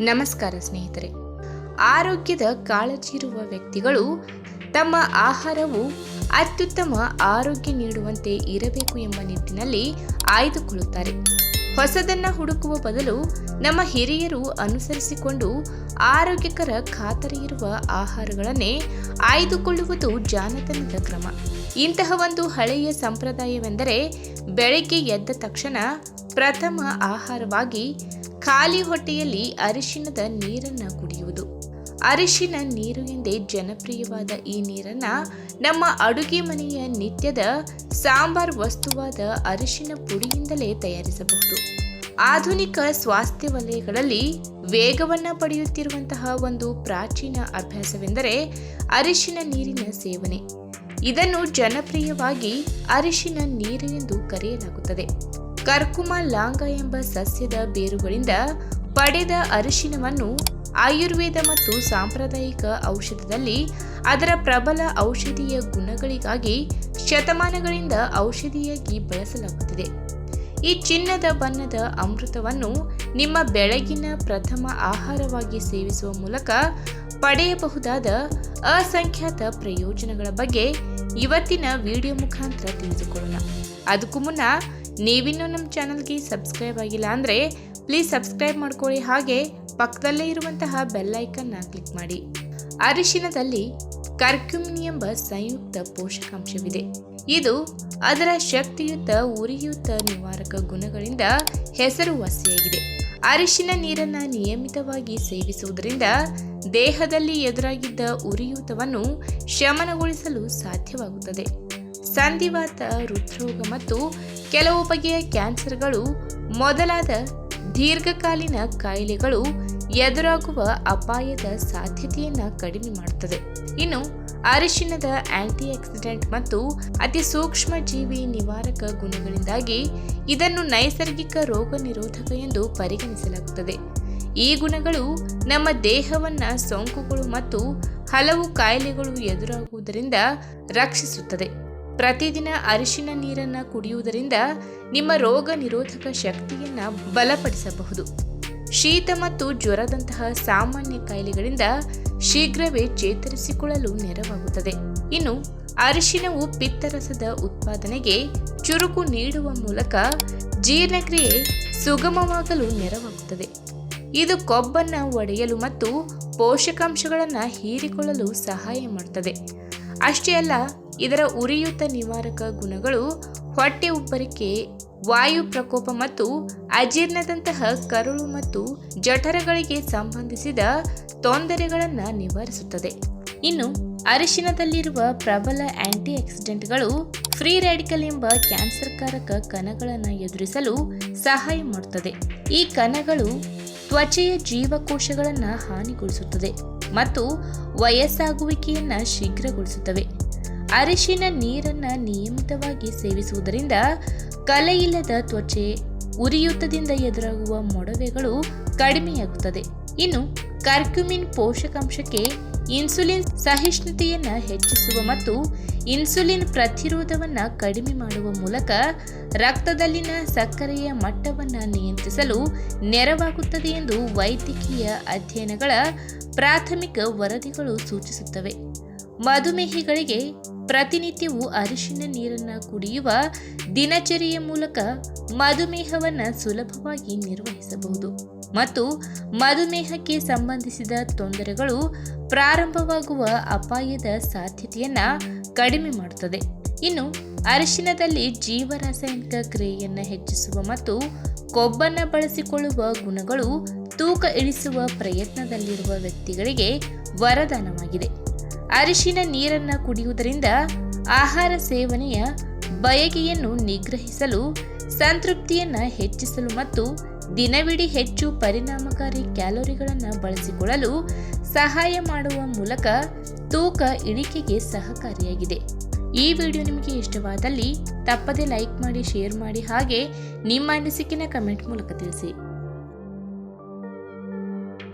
ನಮಸ್ಕಾರ ಸ್ನೇಹಿತರೆ. ಆರೋಗ್ಯದ ಕಾಳಜಿ ಇರುವ ವ್ಯಕ್ತಿಗಳು ತಮ್ಮ ಆಹಾರವು ಅತ್ಯುತ್ತಮ ಆರೋಗ್ಯ ನೀಡುವಂತೆ ಇರಬೇಕು ಎಂಬ ನಿಟ್ಟಿನಲ್ಲಿ ಆಯ್ದುಕೊಳ್ಳುತ್ತಾರೆ. ಹೊಸದನ್ನು ಹುಡುಕುವ ಬದಲು ನಮ್ಮ ಹಿರಿಯರು ಅನುಸರಿಸಿಕೊಂಡು ಆರೋಗ್ಯಕರ ಖಾತರಿ ಇರುವ ಆಹಾರಗಳನ್ನೇ ಆಯ್ದುಕೊಳ್ಳುವುದು ಜಾನತನದ ಕ್ರಮ. ಇಂತಹ ಒಂದು ಹಳೆಯ ಸಂಪ್ರದಾಯವೆಂದರೆ ಬೆಳಗ್ಗೆ ಎದ್ದ ತಕ್ಷಣ ಪ್ರಥಮ ಆಹಾರವಾಗಿ ಖಾಲಿ ಹೊಟ್ಟೆಯಲ್ಲಿ ಅರಿಶಿನದ ನೀರನ್ನು ಕುಡಿಯುವುದು. ಅರಿಶಿನ ನೀರು ಎಂದೇ ಜನಪ್ರಿಯವಾದ ಈ ನೀರನ್ನ ನಮ್ಮ ಅಡುಗೆ ಮನೆಯ ನಿತ್ಯದ ಸಾಂಬಾರ್ ವಸ್ತುವಾದ ಅರಿಶಿನ ಪುಡಿಯಿಂದಲೇ ತಯಾರಿಸಬಹುದು. ಆಧುನಿಕ ಸ್ವಾಸ್ಥ್ಯ ವಲಯಗಳಲ್ಲಿ ವೇಗವನ್ನ ಪಡೆಯುತ್ತಿರುವಂತಹ ಒಂದು ಪ್ರಾಚೀನ ಅಭ್ಯಾಸವೆಂದರೆ ಅರಿಶಿನ ನೀರಿನ ಸೇವನೆ. ಇದನ್ನು ಜನಪ್ರಿಯವಾಗಿ ಅರಿಶಿನ ನೀರು ಎಂದು ಕರೆಯಲಾಗುತ್ತದೆ. ಕರ್ಕುಮ ಲಾಂಗ ಎಂಬ ಸಸ್ಯದ ಬೇರುಗಳಿಂದ ಪಡೆದ ಅರಿಶಿನವನ್ನು ಆಯುರ್ವೇದ ಮತ್ತು ಸಾಂಪ್ರದಾಯಿಕ ಔಷಧದಲ್ಲಿ ಅದರ ಪ್ರಬಲ ಔಷಧೀಯ ಗುಣಗಳಿಗಾಗಿ ಶತಮಾನಗಳಿಂದ ಔಷಧಿಯಾಗಿ ಬಳಸಲಾಗುತ್ತಿದೆ. ಈ ಚಿನ್ನದ ಬಣ್ಣದ ಅಮೃತವನ್ನು ನಿಮ್ಮ ಬೆಳಗಿನ ಪ್ರಥಮ ಆಹಾರವಾಗಿ ಸೇವಿಸುವ ಮೂಲಕ ಪಡೆಯಬಹುದಾದ ಅಸಂಖ್ಯಾತ ಪ್ರಯೋಜನಗಳ ಬಗ್ಗೆ ಇವತ್ತಿನ ವಿಡಿಯೋ ಮುಖಾಂತರ ತಿಳಿದುಕೊಳ್ಳೋಣ. ಅದಕ್ಕೂ ಮುನ್ನ ನೀವಿನ್ನೂ ನಮ್ಮ ಚಾನಲ್ಗೆ ಸಬ್ಸ್ಕ್ರೈಬ್ ಆಗಿಲ್ಲ ಅಂದರೆ ಪ್ಲೀಸ್ ಸಬ್ಸ್ಕ್ರೈಬ್ ಮಾಡ್ಕೊಳ್ಳಿ. ಹಾಗೆ ಪಕ್ಕದಲ್ಲೇ ಇರುವಂತಹ ಬೆಲ್ ಐಕನ್ನ ಕ್ಲಿಕ್ ಮಾಡಿ. ಅರಿಶಿನದಲ್ಲಿ ಕರ್ಕ್ಯುಮಿನ್ ಎಂಬ ಸಂಯುಕ್ತ ಪೋಷಕಾಂಶವಿದೆ. ಇದು ಅದರ ಶಕ್ತಿಯುತ, ಉರಿಯುತ ನಿವಾರಕ ಗುಣಗಳಿಂದ ಹೆಸರುವಾಸಿಯಾಗಿದೆ. ಅರಿಶಿನ ನೀರನ್ನು ನಿಯಮಿತವಾಗಿ ಸೇವಿಸುವುದರಿಂದ ದೇಹದಲ್ಲಿ ಎದುರಾಗಿದ್ದ ಉರಿಯೂತವನ್ನು ಶಮನಗೊಳಿಸಲು ಸಾಧ್ಯವಾಗುತ್ತದೆ. ಸಂಧಿವಾತ, ಹೃದ್ರೋಗ ಮತ್ತು ಕೆಲವು ಬಗೆಯ ಕ್ಯಾನ್ಸರ್ಗಳು ಮೊದಲಾದ ದೀರ್ಘಕಾಲೀನ ಕಾಯಿಲೆಗಳು ಎದುರಾಗುವ ಅಪಾಯದ ಸಾಧ್ಯತೆಯನ್ನು ಕಡಿಮೆ ಮಾಡುತ್ತದೆ ಇನ್ನು ಅರಿಶಿನದ ಆಂಟಿ ಆಕ್ಸಿಡೆಂಟ್ ಮತ್ತು ಅತಿ ಸೂಕ್ಷ್ಮ ಜೀವಿ ನಿವಾರಕ ಗುಣಗಳಿಂದಾಗಿ ಇದನ್ನು ನೈಸರ್ಗಿಕ ರೋಗ ನಿರೋಧಕ ಎಂದು ಪರಿಗಣಿಸಲಾಗುತ್ತದೆ. ಈ ಗುಣಗಳು ನಮ್ಮ ದೇಹವನ್ನು ಸೋಂಕುಗಳು ಮತ್ತು ಹಲವು ಕಾಯಿಲೆಗಳು ಎದುರಾಗುವುದರಿಂದ ರಕ್ಷಿಸುತ್ತದೆ. ಪ್ರತಿದಿನ ಅರಿಶಿನ ನೀರನ್ನ ಕುಡಿಯುವುದರಿಂದ ನಿಮ್ಮ ರೋಗ ನಿರೋಧಕ ಶಕ್ತಿಯನ್ನ ಬಲಪಡಿಸಬಹುದು. ಶೀತ ಮತ್ತು ಜ್ವರದಂತಹ ಸಾಮಾನ್ಯ ಕಾಯಿಲೆಗಳಿಂದ ಶೀಘ್ರವೇ ಚೇತರಿಸಿಕೊಳ್ಳಲು ನೆರವಾಗುತ್ತದೆ. ಇನ್ನು ಅರಿಶಿನವು ಪಿತ್ತರಸದ ಉತ್ಪಾದನೆಗೆ ಚುರುಕು ನೀಡುವ ಮೂಲಕ ಜೀರ್ಣಕ್ರಿಯೆ ಸುಗಮವಾಗಲು ನೆರವಾಗುತ್ತದೆ. ಇದು ಕೊಬ್ಬನ್ನ ಒಡೆಯಲು ಮತ್ತು ಪೋಷಕಾಂಶಗಳನ್ನು ಹೀರಿಕೊಳ್ಳಲು ಸಹಾಯ ಮಾಡುತ್ತದೆ ಅಷ್ಟೇ ಅಲ್ಲ ಇದರ ಉರಿಯೂತ ನಿವಾರಕ ಗುಣಗಳು ಹೊಟ್ಟೆ ಉಬ್ಬರಿಕೆ, ವಾಯು ಪ್ರಕೋಪ ಮತ್ತು ಅಜೀರ್ಣದಂತಹ ಕರುಳು ಮತ್ತು ಜಠರಗಳಿಗೆ ಸಂಬಂಧಿಸಿದ ತೊಂದರೆಗಳನ್ನು ನಿವಾರಿಸುತ್ತದೆ. ಇನ್ನು ಅರಿಶಿನದಲ್ಲಿರುವ ಪ್ರಬಲ ಆಂಟಿ ಆಕ್ಸಿಡೆಂಟ್ಗಳು ಫ್ರೀ ರೆಡಿಕಲ್ ಎಂಬ ಕ್ಯಾನ್ಸರ್ಕಾರಕ ಕಣಗಳನ್ನು ಎದುರಿಸಲು ಸಹಾಯ ಮಾಡುತ್ತದೆ. ಈ ಕಣಗಳು ತ್ವಚೆಯ ಜೀವಕೋಶಗಳನ್ನು ಹಾನಿಗೊಳಿಸುತ್ತದೆ ಮತ್ತು ವಯಸ್ಸಾಗುವಿಕೆಯನ್ನು ಶೀಘ್ರಗೊಳಿಸುತ್ತವೆ. ಅರಿಶಿನ ನೀರನ್ನ ನಿಯಮಿತವಾಗಿ ಸೇವಿಸುವುದರಿಂದ ಕಲೆಯಿಲ್ಲದ ತ್ವಚೆ, ಉರಿಯೂತದಿಂದ ಎದುರಾಗುವ ಮೊಡವೆಗಳು ಕಡಿಮೆಯಾಗುತ್ತದೆ. ಇನ್ನು ಕರ್ಕ್ಯುಮಿನ್ ಪೋಷಕಾಂಶಕ್ಕೆ ಇನ್ಸುಲಿನ್ ಸಹಿಷ್ಣುತೆಯನ್ನು ಹೆಚ್ಚಿಸುವ ಮತ್ತು ಇನ್ಸುಲಿನ್ ಪ್ರತಿರೋಧವನ್ನು ಕಡಿಮೆ ಮಾಡುವ ಮೂಲಕ ರಕ್ತದಲ್ಲಿನ ಸಕ್ಕರೆಯ ಮಟ್ಟವನ್ನು ನಿಯಂತ್ರಿಸಲು ನೆರವಾಗುತ್ತದೆ ಎಂದು ವೈದ್ಯಕೀಯ ಅಧ್ಯಯನಗಳ ಪ್ರಾಥಮಿಕ ವರದಿಗಳು ಸೂಚಿಸುತ್ತವೆ. ಮಧುಮೇಹಿಗಳಿಗೆ ಪ್ರತಿನಿತ್ಯವೂ ಅರಿಶಿನ ನೀರನ್ನು ಕುಡಿಯುವ ದಿನಚರಿಯ ಮೂಲಕ ಮಧುಮೇಹವನ್ನು ಸುಲಭವಾಗಿ ನಿರ್ವಹಿಸಬಹುದು. ಮತ್ತು ಮಧುಮೇಹಕ್ಕೆ ಸಂಬಂಧಿಸಿದ ತೊಂದರೆಗಳು ಪ್ರಾರಂಭವಾಗುವ ಅಪಾಯದ ಸಾಧ್ಯತೆಯನ್ನು ಕಡಿಮೆ ಮಾಡುತ್ತದೆ. ಇನ್ನು ಅರಿಶಿನದಲ್ಲಿ ಜೀವರಾಸಾಯನಿಕ ಕ್ರಿಯೆಯನ್ನು ಹೆಚ್ಚಿಸುವ ಮತ್ತು ಕೊಬ್ಬನ್ನು ಬಳಸಿಕೊಳ್ಳುವ ಗುಣಗಳು ತೂಕ ಇಳಿಸುವ ಪ್ರಯತ್ನದಲ್ಲಿರುವ ವ್ಯಕ್ತಿಗಳಿಗೆ ವರದಾನವಾಗಿದೆ. ಅರಿಶಿನ ನೀರನ್ನು ಕುಡಿಯುವುದರಿಂದ ಆಹಾರ ಸೇವನೆಯ ಬಯಕೆಯನ್ನು ನಿಗ್ರಹಿಸಲು, ಸಂತೃಪ್ತಿಯನ್ನು ಹೆಚ್ಚಿಸಲು ಮತ್ತು ದಿನವಿಡೀ ಹೆಚ್ಚು ಪರಿಣಾಮಕಾರಿ ಕ್ಯಾಲೋರಿಗಳನ್ನು ಬಳಸಿಕೊಳ್ಳಲು ಸಹಾಯ ಮಾಡುವ ಮೂಲಕ ತೂಕ ಇಳಿಕೆಗೆ ಸಹಕಾರಿಯಾಗಿದೆ. ಈ ವಿಡಿಯೋ ನಿಮಗೆ ಇಷ್ಟವಾದಲ್ಲಿ ತಪ್ಪದೇ ಲೈಕ್ ಮಾಡಿ, ಶೇರ್ ಮಾಡಿ ಹಾಗೆ ನಿಮ್ಮ ಅನಿಸಿಕೆನ ಕಮೆಂಟ್ ಮೂಲಕ ತಿಳಿಸಿ.